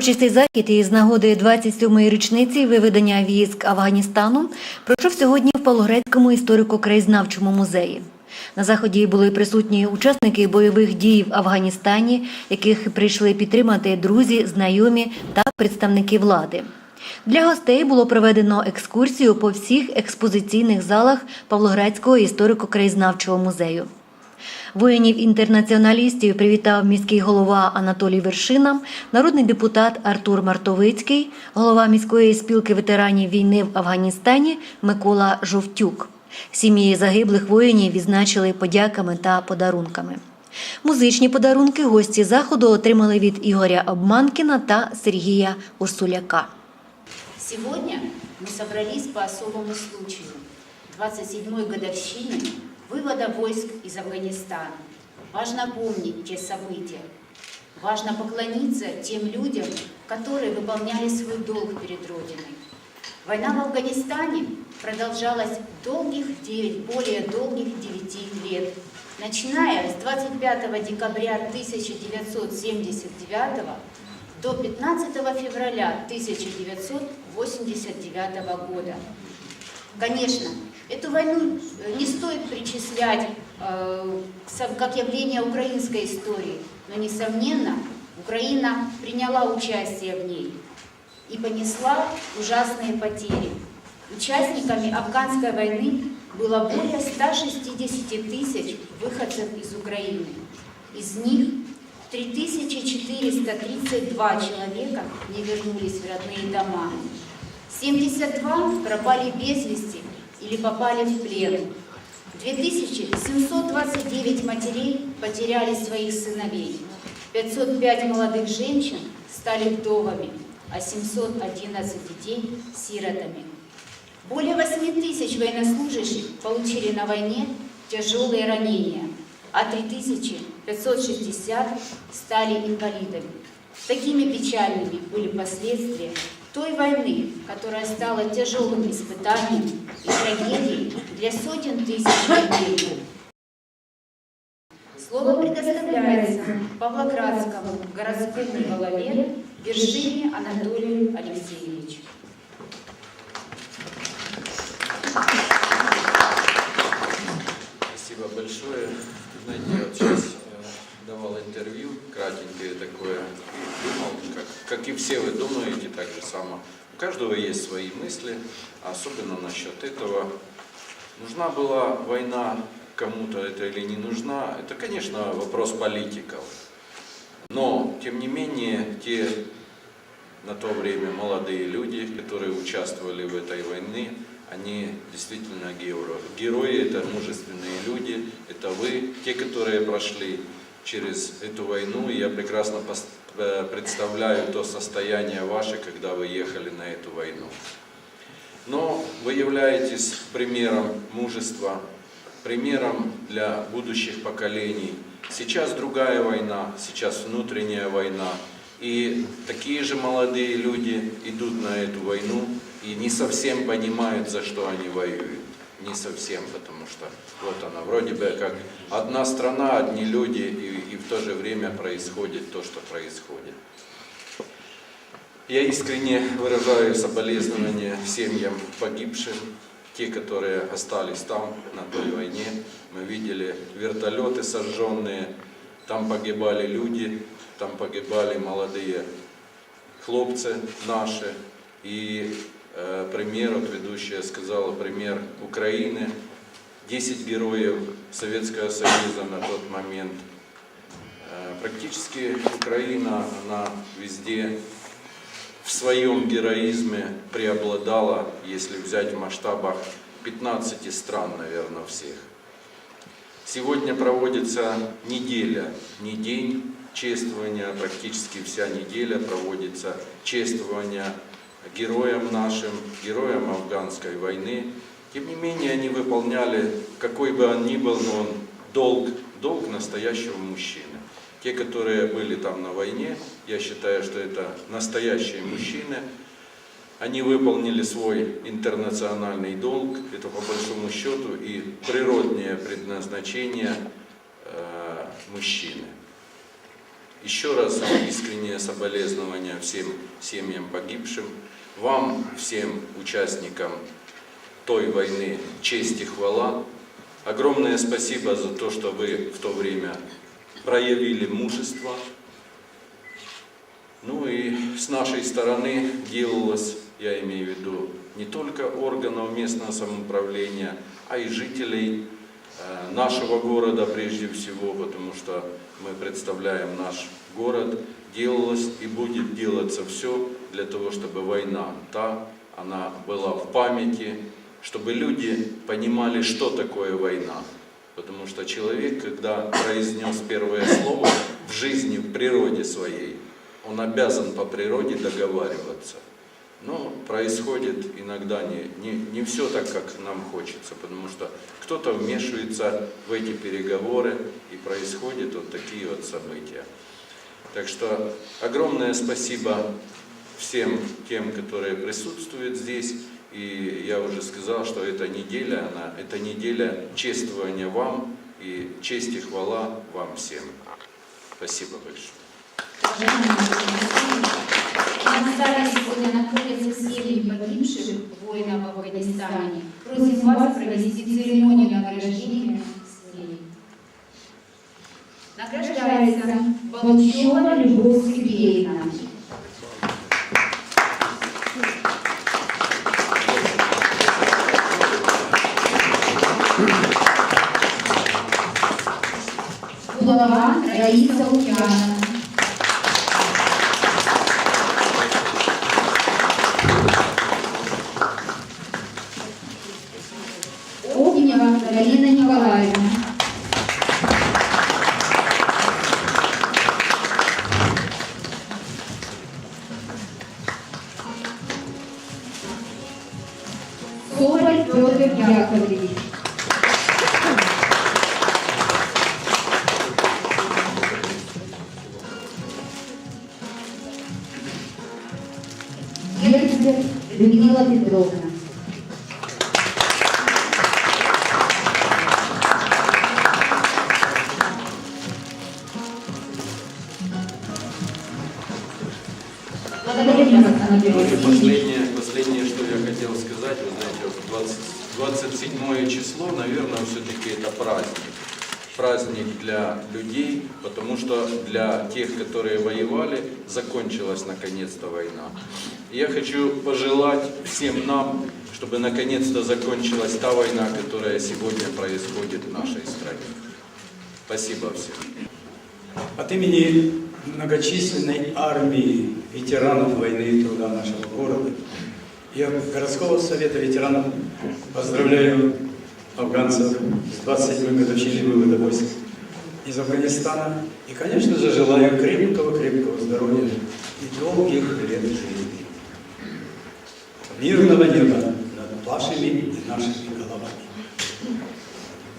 Урочистий захід із нагоди 27-ї річниці виведення військ Афганістану пройшов сьогодні в Павлоградському історико-краєзнавчому музеї. На заході були присутні учасники бойових дій в Афганістані, яких прийшли підтримати друзі, знайомі та представники влади. Для гостей було проведено екскурсію по всіх експозиційних залах Павлоградського історико-краєзнавчого музею. Воїнів-інтернаціоналістів привітав міський голова Анатолій Вершина, народний депутат Артур Мартовицький, голова міської спілки ветеранів війни в Афганістані Микола Жовтюк. Сім'ї загиблих воїнів відзначили подяками та подарунками. Музичні подарунки гості заходу отримали від Ігоря Обманкіна та Сергія Урсуляка. Сегодня мы собрались по особому случаю – 27-й годовщины вывода войск из Афганистана. Важно помнить те события. Важно поклониться тем людям, которые выполняли свой долг перед Родиной. Война в Афганистане продолжалась долгих 9, более долгих 9 лет, начиная с 25 декабря 1979 до 15 февраля 1989 года. Конечно, эту войну э, не стоит причислять э, как явление украинской истории, но, несомненно, Украина приняла участие в ней и понесла ужасные потери. Участниками афганской войны было более 160 тысяч выходцев из Украины. Из них 3432 человека не вернулись в родные дома. 72 пропали без вести или попали в плен. 2729 матерей потеряли своих сыновей. 505 молодых женщин стали вдовами, а 711 детей – сиротами. Более 8 тысяч военнослужащих получили на войне тяжелые ранения, а 3560 стали инвалидами. Такими печальными были последствия той войны, которая стала тяжелым испытанием и трагедией для сотен тысяч людей. Слово предоставляется Павлоградскому городскому голове Вершине Анатолию Алексеевичу. Спасибо большое. Знаете, я вот сейчас э, давал интервью, кратенькое такое, и думал, как, как и все вы думаете, же само. У каждого есть свои мысли, особенно насчет этого. Нужна была война кому-то это или не нужна, это, конечно, вопрос политиков. Но, тем не менее, те на то время молодые люди, которые участвовали в этой войне, они действительно герои. Герои это мужественные люди, это вы, те, которые прошли через эту войну. Я прекрасно э, представляю то состояние ваше, когда вы ехали на эту войну. Но вы являетесь примером мужества, примером для будущих поколений. Сейчас другая война, сейчас внутренняя война. И такие же молодые люди идут на эту войну и не совсем понимают, за что они воюют. Не совсем, потому что вот она, вроде бы как одна страна, одни люди, и, и в то же время происходит то, что происходит. Я искренне выражаю соболезнования семьям погибшим, те, которые остались там, на той войне. Мы видели вертолеты сожженные, там погибали люди, там погибали молодые хлопцы наши. И э, пример, вот ведущая сказала, пример Украины. 10 героев Советского Союза на тот момент. Э, практически Украина, она везде в своем героизме преобладала, если взять в масштабах 15 стран, наверное, всех. Сегодня проводится неделя, не день чествования, практически вся неделя проводится чествование героям нашим, героям афганской войны. Тем не менее, они выполняли, какой бы он ни был, но он долг, долг настоящего мужчины. Те, которые были там на войне, я считаю, что это настоящие мужчины. Они выполнили свой интернациональный долг, это по большому счету и природное предназначение э, мужчины. Еще раз искреннее соболезнования всем семьям погибшим, вам, всем участникам той войны, честь и хвала. Огромное спасибо за то, что вы в то время проявили мужество. Ну и с нашей стороны делалось, я имею в виду, не только органов местного самоуправления, а и жителей э, нашего города прежде всего, потому что мы представляем наш город, делалось и будет делаться все для того, чтобы война та, она была в памяти, чтобы люди понимали, что такое война. Потому что человек, когда произнес первое слово в жизни, в природе своей, он обязан по природе договариваться. Но происходит иногда не, не, не все так, как нам хочется, потому что кто-то вмешивается в эти переговоры, и происходят вот такие вот события. Так что огромное спасибо всем тем, которые присутствуют здесь. И я уже сказал, что эта неделя, она, это неделя чествования вам и честь и хвала вам всем. Спасибо большое. На зале сегодня находятся семьи погибших воинов в Афганистане. Просим вас провести церемонию награждения семей. Награждается Волчева Любовь Сергеевна. Baba é isso é que acha. Людмила Петровна. Для тех, которые воевали, закончилась наконец-то война. Я хочу пожелать всем нам, чтобы наконец-то закончилась та война, которая сегодня происходит в нашей стране. Спасибо всем. От имени многочисленной армии ветеранов войны и труда нашего города от городского совета ветеранов поздравляю афганцев с 27-й годовщиной вывода войск из Афганистана. И, конечно же, желаю крепкого-крепкого здоровья и долгих лет жизни. Мирного неба над вашими и нашими головами.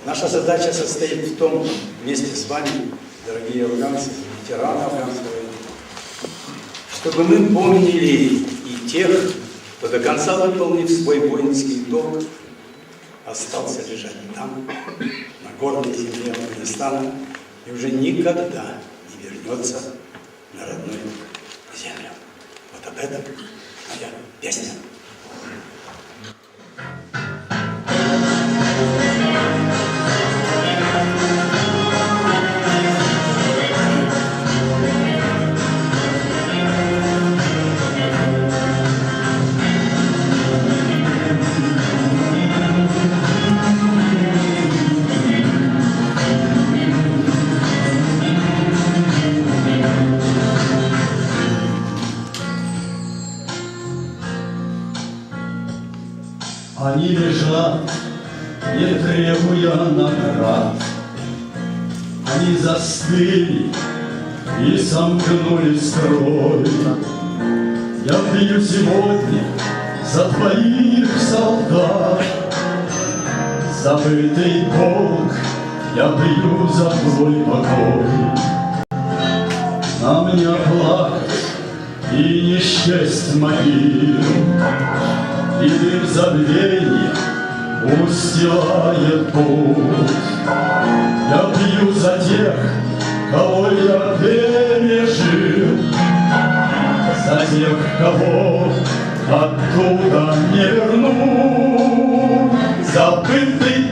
Наша задача состоит в том, вместе с вами, дорогие афганцы, ветераны афганской чтобы мы помнили и тех, кто до конца выполнив свой воинский долг, остался лежать там, на горной земле Афганистана, и уже никогда не вернется на родную землю. Вот об этом моя песня. Они лежат, не требуя наград. Они застыли и сомкнули строй. Я пью сегодня за твоих солдат. Забытый долг я пью за твой покой. На мне плакать и не счесть могил. И дым забвения устилает путь. Я пью за тех, кого я пережил, За тех, кого оттуда не верну. Забытый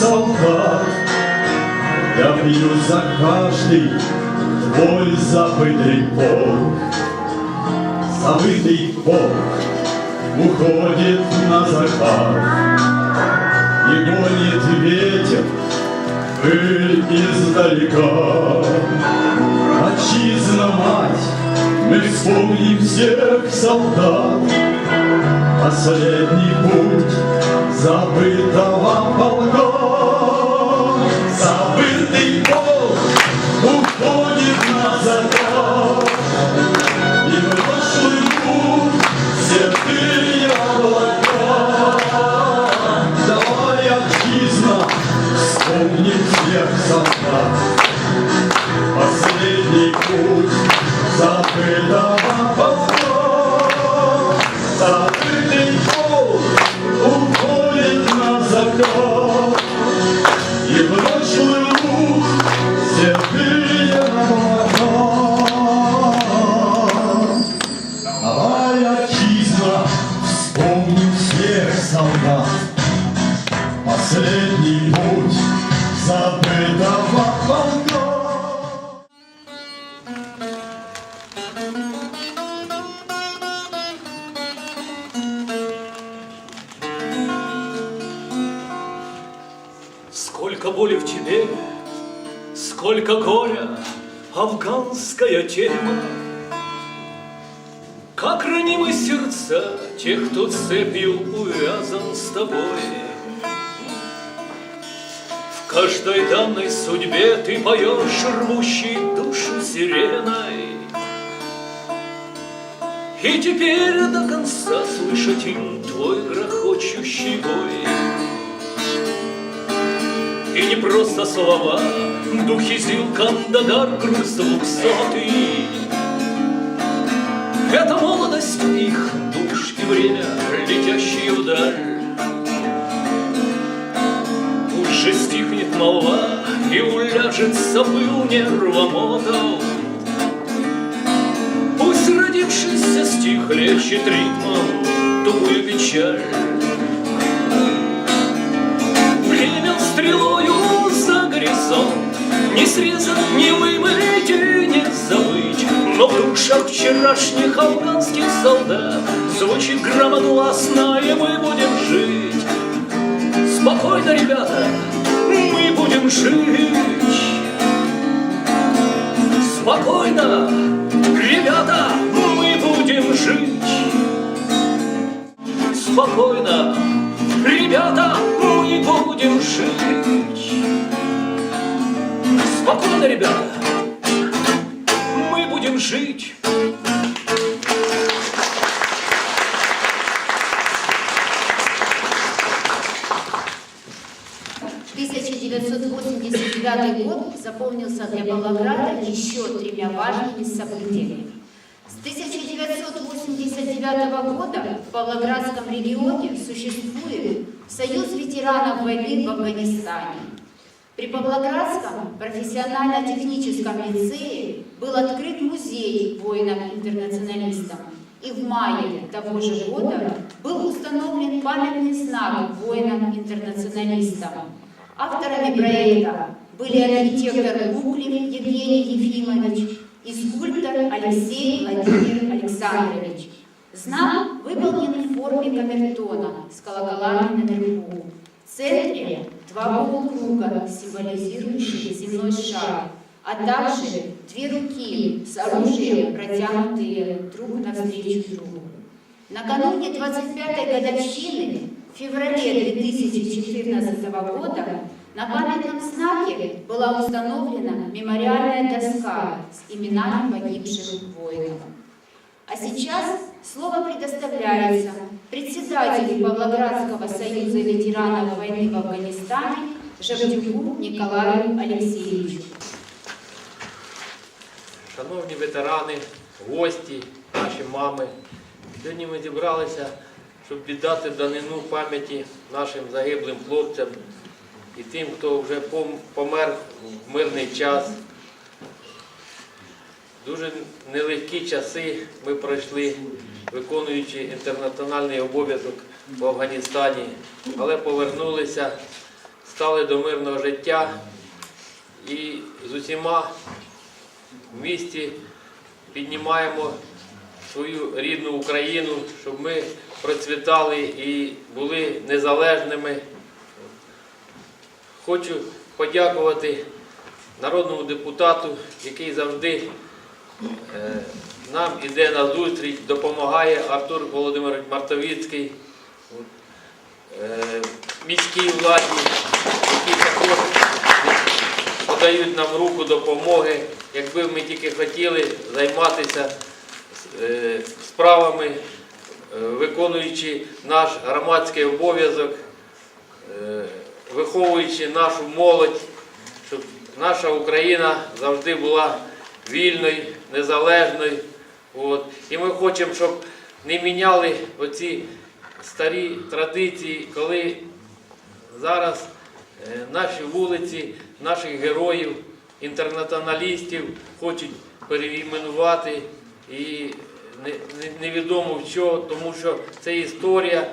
солдат. Я пью за каждый твой забытый полк. Забытый полк уходит на закат. И гонит ветер пыль издалека. Отчизна, мать, мы вспомним всех солдат. Последний путь забытого полка. Забытый полк уходит на. И вновь плывут седые облака. Давай, отчизна, вспомним всех солдат. Сколько боли в тебе, сколько горя, афганская тема. Как ранимы сердца тех, кто цепью увязан с тобой. В каждой данной судьбе ты поешь рвущей душу сиреной. И теперь до конца слышать им твой грохочущий бой. И не просто слова, духи зил, кандагар, груз двухсотый. Это молодость их душ и время, летящие вдаль. Уже стихнет молва и уляжется пыл нервомотов. Пусть родившийся стих лечит ритмом тупую печаль. Время стрелою за горизонт Не срезать, не вымыть и не забыть Но в душах вчерашних афганских солдат Звучит громогласно, и мы будем жить. Спокойно, ребята, мы будем жить. Спокойно, ребята, мы будем жить. Спокойно, ребята, мы будем жить. Спокойно, ребята, мы будем жить. 1989 год запомнился для Павлограда еще тремя важными событиями. С 1989 года в Павлоградском регионе существует Союз ветеранов войны в Афганистане. При Павлоградском профессионально-техническом лицее был открыт музей воинам-интернационалистам. И в мае того же года был установлен памятный знак воинам-интернационалистам. Авторами проекта были архитектор Буклин Евгений Ефимович и скульптор Алексей Владимир Александрович. Знак выполнен в форме камертона с колоколами наверху. В центре два полукруга, символизирующие земной шар, а также две руки с оружием, протянутые друг навстречу другу. Накануне 25-й годовщины, в феврале 2014 года, на памятном знаке была установлена мемориальная доска с именами погибших воинов. А сейчас слово предоставляется председателю Павлоградского союза ветеранов войны в Афганистане Жабдюку Николаю Алексеевичу. Шановні ветерани, гості, наші мами, сьогодні ми зібралися, щоб віддати данину пам'яті нашим загиблим хлопцям і тим, хто вже помер в мирний час. Дуже нелегкі часи ми пройшли, виконуючи інтернаціональний обов'язок в Афганістані, але повернулися, стали до мирного життя і з усіма в місті піднімаємо свою рідну Україну, щоб ми процвітали і були незалежними. Хочу подякувати народному депутату, який завжди нам іде на зустріч, допомагає Артур Володимирович Мартовіцький, е, міській владі, які також подають нам руку допомоги. Якби ми тільки хотіли займатися е, справами, е, виконуючи наш громадський обов'язок, е, виховуючи нашу молодь, щоб наша Україна завжди була вільною, незалежною. От. І ми хочемо, щоб не міняли оці старі традиції, коли зараз е, наші вулиці, наших героїв, інтернаціоналістів хочуть переіменувати і не- не- невідомо в що, тому що це історія.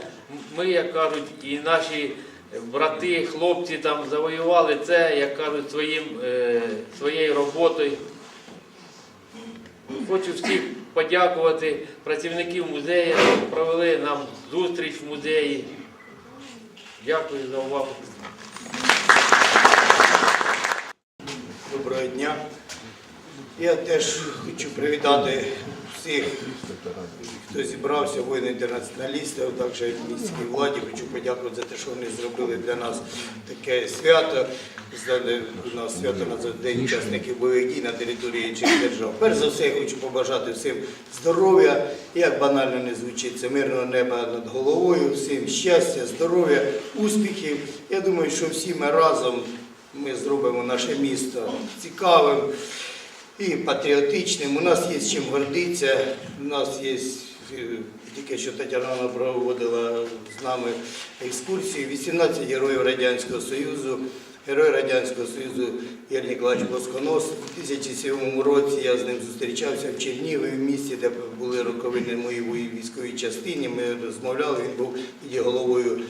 Ми, як кажуть, і наші брати, хлопці там завоювали це, як кажуть, своїм, е, своєю роботою. Хочу всіх подякувати працівників музею, провели нам зустріч в музеї. Дякую за увагу. Доброго дня. Я теж хочу привітати всіх, хто зібрався, воїни-інтернаціоналісти, а також міській владі. Хочу подякувати за те, що вони зробили для нас таке свято. У нас свято на День учасників бойових дій на території інших держав. Перш за все, я хочу побажати всім здоров'я, як банально не звучить, це мирного неба над головою, всім щастя, здоров'я, успіхів. Я думаю, що всі ми разом ми зробимо наше місто цікавим і патріотичним. У нас є чим гордитися. У нас є е, тільки що Тетяна проводила з нами екскурсії. 18 героїв Радянського Союзу. Герой Радянського Союзу Ігор Ніколаївич Плосконос. У 2007 році я з ним зустрічався в Чернігові, в місті, де були роковини моїй військовій частині. Ми розмовляли, він був тоді головою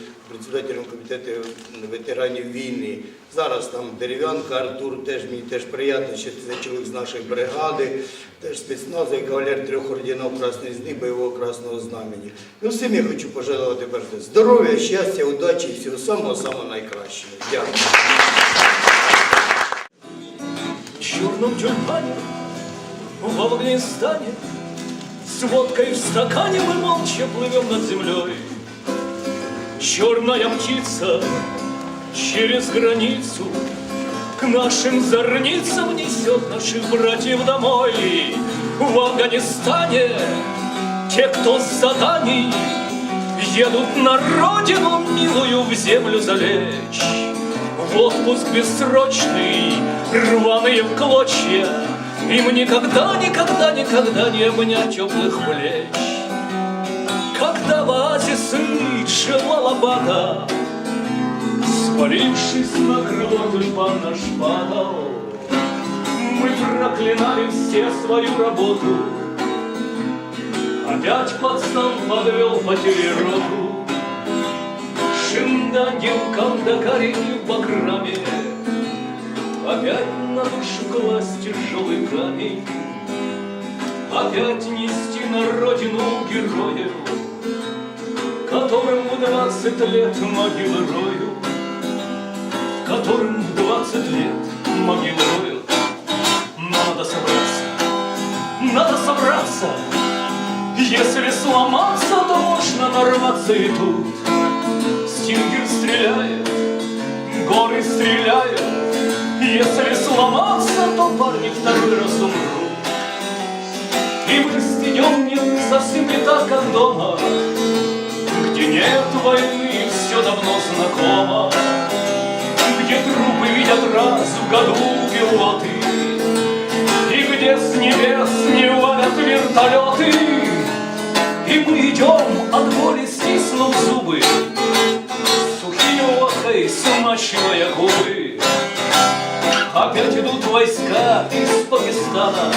председателем комітету ветеранів війни. Зараз там дерев'янка Артур, теж мені теж приємно, що це чоловік з нашої бригади, теж спецназовий кавалер трьох орденів Красної Зни, бойового красного знамені. Ну, всім я хочу пожелати перше здоров'я, щастя, удачі і всього самого самого найкращого. Дякую. Черном тюльпане в Афганистане С водкой в стакане мы молча плывем над землей Черная птица через границу К нашим зорницам несет наших братьев домой В Афганистане те, кто с заданий Едут на родину милую в землю залечь в отпуск бессрочный, рваные в клочья, Им никогда, никогда, никогда не обнять теплых плеч. Когда в оазисы Джалалабада, Свалившись на крыло тюльпана шпадал, Мы проклинали все свою работу, Опять пацан подвел потери роту. Шиндангел Кандагари в Баграме Опять на душу класть тяжелый камень, Опять нести на родину героев, Которым в двадцать лет могилы рою, Которым в двадцать лет могилы рою. Надо собраться, надо собраться, Если сломаться, то можно нарваться и тут. Стингер стреляет, горы стреляют, Если сломаться, то парни второй раз умрут. И мы с днем нет совсем не так, как дома, нет войны, все давно знакомо, Где трупы видят раз в году пилоты, И где с небес не валят вертолеты, И мы идем от боли, стиснув зубы, Сухие водкой смачивая губы. Опять идут войска из Пакистана,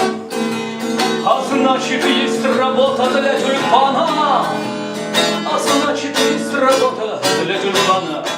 а значит, есть работа для тюльпана значит и сработа для тюльпана.